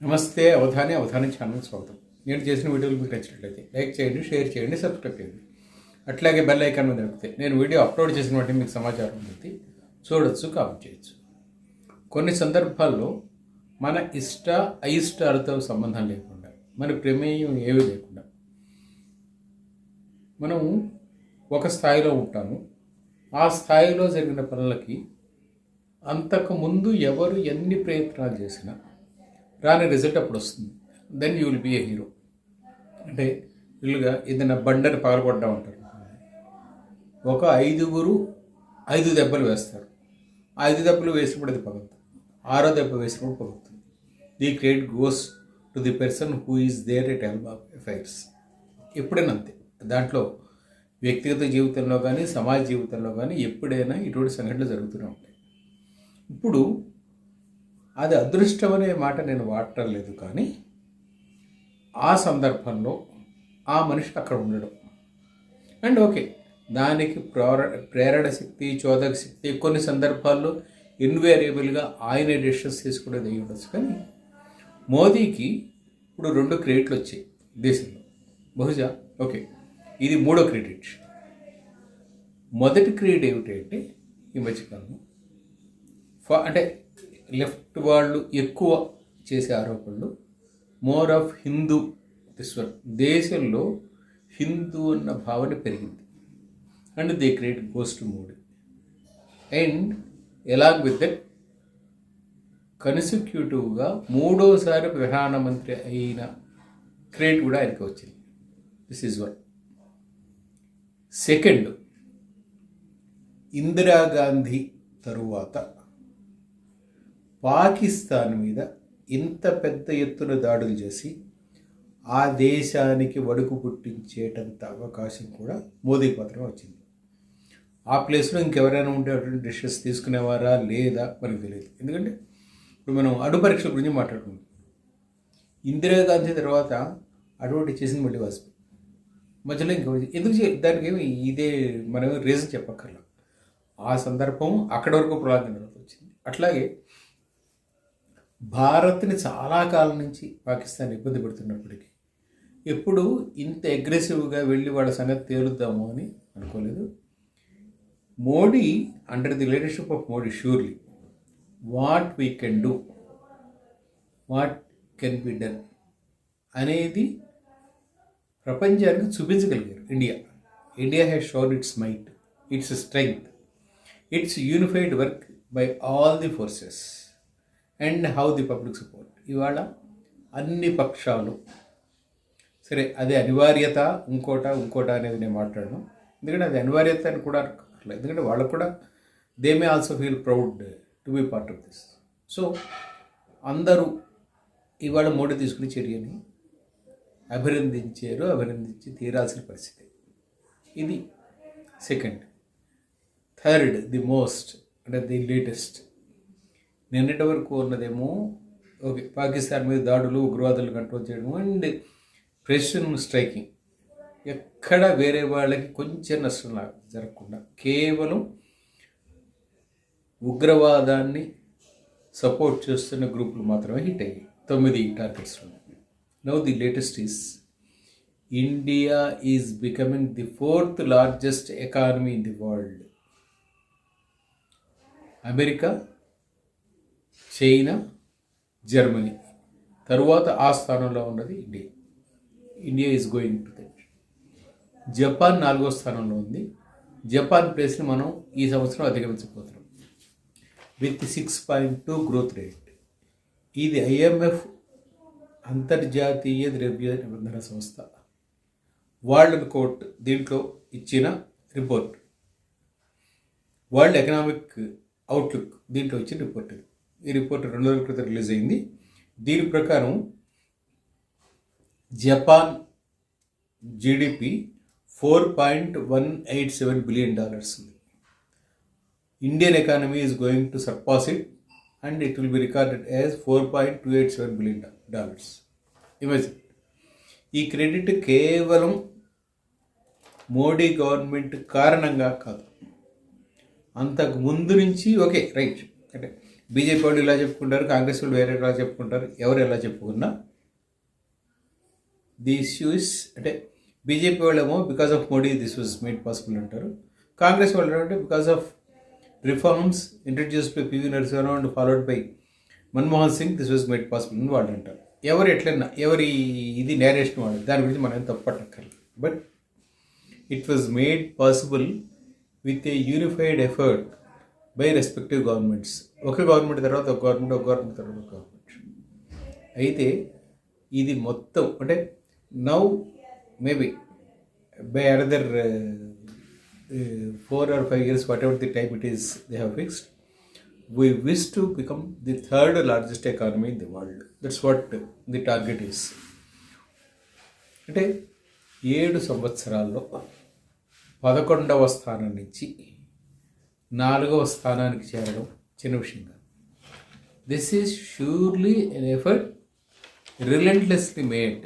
నమస్తే అవధాని అవధాని ఛానల్ స్వాగతం. నేను చేసిన వీడియోలు మీకు నచ్చినట్లయితే లైక్ చేయండి షేర్ చేయండి సబ్స్క్రైబ్ చేయండి. అట్లాగే బెల్ ఐకాన్ మీద నొక్కితే నేను వీడియో అప్లోడ్ చేసిన వాటిని మీకు సమాచారం ఉంటుంది. చూడొచ్చు కామెంట్ చేయొచ్చు. కొన్ని సందర్భాల్లో మన ఇష్ట అయిష్టాలతో సంబంధం లేకుండా మన ప్రమేయం ఏమీ లేకుండా మనం ఒక స్థాయిలో ఉంటాము. ఆ స్థాయిలో జరిగిన పనులకి అంతకు ముందు ఎవరు ఎన్ని ప్రయత్నాలు చేసినా రాని రిజల్ట్ అప్పుడు వస్తుంది. Then you will be a hero అంటే వీళ్ళుగా ఏదైనా బండని పగలగొడ్డా ఉంటారు ఒక ఐదుగురు ఐదు దెబ్బలు వేస్తారు. ఐదు దెబ్బలు వేసినప్పుడు అది పగులుతుంది. ఆరో దెబ్బ వేసినప్పుడు పగులుతుంది. The credit goes to the person who is there at helm of affairs ఎప్పుడైనా అంతే. దాంట్లో వ్యక్తిగత జీవితంలో కానీ సమాజ జీవితంలో కానీ ఎప్పుడైనా ఇటువంటి సంఘటనలు జరుగుతూనే ఉంటాయి. ఇప్పుడు అది అదృష్టం అనే మాట నేను వాడటం లేదు కానీ ఆ సందర్భంలో ఆ మనిషి అక్కడ ఉండడం. అండ్ ఓకే దానికి ప్రేర ప్రేరణ శక్తి చోదక శక్తి కొన్ని సందర్భాల్లో ఇన్వేరియబుల్గా ఆయన డెసిషన్స్ తీసుకునేది అయ్యి ఉండొచ్చు. కానీ మోదీకి ఇప్పుడు రెండు క్రెడిట్లు వచ్చాయి దేశంలో. బహుశా ఓకే ఇది మూడో క్రెడిట్. మొదటి క్రెడిట్ ఏమిటంటే ఈ మధ్యకాలంలో ఫ అంటే లెఫ్ట్ వాళ్ళు ఎక్కువ చేసే ఆరోపణలు. More of Hindu this one దేశంలో హిందూ అన్న భావన పెరిగింది. And they create ghost mood and along with that కన్సిక్యూటివ్గా మూడోసారి ప్రధానమంత్రి అయిన క్రేట్ కూడా ఆయనకి వచ్చింది. This is one second Indira Gandhi తరువాత పాకిస్తాన్ మీద ఇంత పెద్ద ఎత్తున దాడులు చేసి ఆ దేశానికి వడుకు పుట్టించేటంత అవకాశం కూడా మోదీకి మాత్రమే వచ్చింది. ఆ ప్లేస్లో ఇంకెవరైనా ఉంటే అటువంటి డిషెస్ తీసుకునేవారా లేదా మనకు తెలియదు. ఎందుకంటే ఇప్పుడు మనం అడు పరీక్షల గురించి మాట్లాడుకుంటాం ఇందిరాగాంధీ తర్వాత అటువంటి చేసింది మళ్ళీ వాజ్పేయి. మధ్యలో ఇంకా ఎందుకు దానికి ఏమి ఇదే మనం రీజన్ చెప్పక్కర్లా. ఆ సందర్భం అక్కడి వరకు ప్రాధాన్యత వచ్చింది. అట్లాగే భారత్ని చాలా కాలం నుంచి పాకిస్తాన్ ఇబ్బంది పెడుతున్నప్పటికీ ఎప్పుడు ఇంత అగ్రెసివ్గా వెళ్ళి వాళ్ళ సంగతి తేలుద్దాము అని అనుకోలేదు. Modi under the leadership of Modi surely what we can do what can be done అనేది ప్రపంచానికి చూపించగలిగారు India. India has shown its might its strength its unified work by all the forces and how the public support. ఇవాళ అన్ని పక్షాలు సరే అది అనివార్యత ఇంకోట ఇంకోట అనేది నేను మాట్లాడను. ఎందుకంటే అది అనివార్యత అని కూడా ఎందుకంటే వాళ్ళకు కూడా they may also feel proud to be part of this so అందరూ ఇవాళ మోడీ తీసుకునే చర్యని అభినందించారు అభినందించి తీరాల్సిన పరిస్థితి. ఇది సెకండ్ థర్డ్ ది మోస్ట్ అంటే ది లేటెస్ట్ నిన్నటి వరకు ఉన్నదేమో ఓకే పాకిస్తాన్ మీద దాడులు ఉగ్రవాదులు కంట్రోల్ చేయడం అండ్ ప్రెషన్ స్ట్రైకింగ్ ఎక్కడ వేరే వాళ్ళకి కొంచెం నష్టం జరగకుండా కేవలం ఉగ్రవాదాన్ని సపోర్ట్ చేస్తున్న గ్రూపులు మాత్రమే హిట్ అయ్యాయి. తొమ్మిది targets now the latest is India is becoming the fourth largest economy in the world America China Germany. తరువాత ఆ స్థానంలో ఉన్నది India. India is going to that Japan నాలుగో స్థానంలో ఉంది. జపాన్ ప్లేస్ని మనం ఈ సంవత్సరం అధిగమించబోతున్నాం. With six point two growth rate ఇది ఐఎంఎఫ్ అంతర్జాతీయ ద్రవ్య నిబంధన సంస్థ. వరల్డ్ కోర్ట్ దీంట్లో ఇచ్చిన రిపోర్ట్ వరల్డ్ ఎకనామిక్ అవుట్లుక్ దీంట్లో ఇచ్చిన రిపోర్ట్ ఇది. ఈ రిపోర్ట్ రెండు రోజుల క్రితం రిలీజ్ అయింది. దీని ప్రకారం Japan GDP four point one eight seven billion dollars ఉంది. Indian economy is going to surpass it and it will be recorded as four point two eight seven billion dollars imagine ఈ credit కేవలం Modi government కారణంగా కాదు. అంతకు ముందు నుంచి okay right. అంటే BJP వాళ్ళు ఇలా చెప్పుకుంటారు కాంగ్రెస్ వాళ్ళు వేరే ఎలా చెప్పుకుంటారు ఎవరు ఎలా చెప్పుకున్నా. ది ఇష్యూస్ అంటే బీజేపీ వాళ్ళేమో because of Modi this was made possible అంటారు. కాంగ్రెస్ వాళ్ళు అంటే because of reforms introduce by PV Narasimha Rao and followed by Manmohan Singh this was made possible అని వాళ్ళు అంటారు. ఎవరు ఎట్లన్నా ఎవరి ఇది నేరేషన్ వాళ్ళు దాని గురించి మనం తప్పట్టక్కర్లేదు but it was made possible with a unified effort by respective governments ఒక గవర్నమెంట్ తర్వాత ఒక గవర్నమెంట్ ఒక గవర్నమెంట్ తర్వాత ఒక గవర్నమెంట్ అయితే ఇది మొత్తం అంటే now maybe by another four or five years whatever the type it is they have fixed we wish to become the third largest economy in the world that's what the target is అంటే ఏడు సంవత్సరాల్లో పదకొండవ స్థానం నుంచి నాలుగవ స్థానానికి చేరడం చిన్న విషయం కాదు. This is surely an effort relentlessly made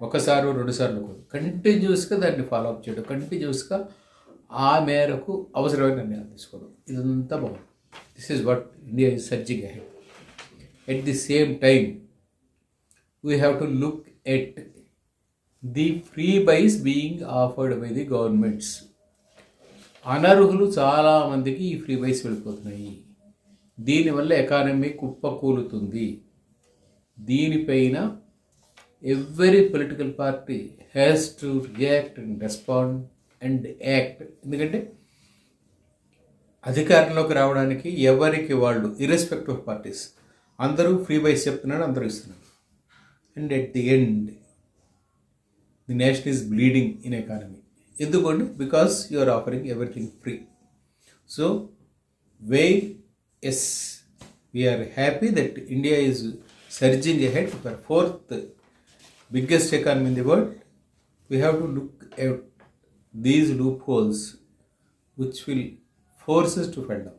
ఒకసారి రెండుసార్లు కాదు కంటిన్యూస్గా దాన్ని ఫాలో అప్ చేయడం కంటిన్యూస్గా ఆ మేరకు అవసరమైన నిర్ణయాలు తీసుకోవడం. ఇదంతా బాగుంది. This is what India is surging ahead at the same time we have to look at the freebies being offered by the governments అనర్హులు చాలామందికి ఈ ఫ్రీ బైస్ వెళ్ళిపోతున్నాయి. దీనివల్ల ఎకానమీ కుప్పకూలుతుంది. దీనిపైన every political party has to react and respond and act ఎందుకంటే అధికారంలోకి రావడానికి ఎవరికి వాళ్ళు ఇర్రెస్పెక్టివ్ ఆఫ్ పార్టీస్ అందరూ ఫ్రీ బైస్ చెప్తున్నారు అందరూ ఇస్తున్నారు. And at the end the nation is bleeding in economy ఎందుకండి because you are offering everything free so whereas we are happy that India is surging ahead for fourth biggest economy in the world we have to look at these loopholes which will force us to fall down.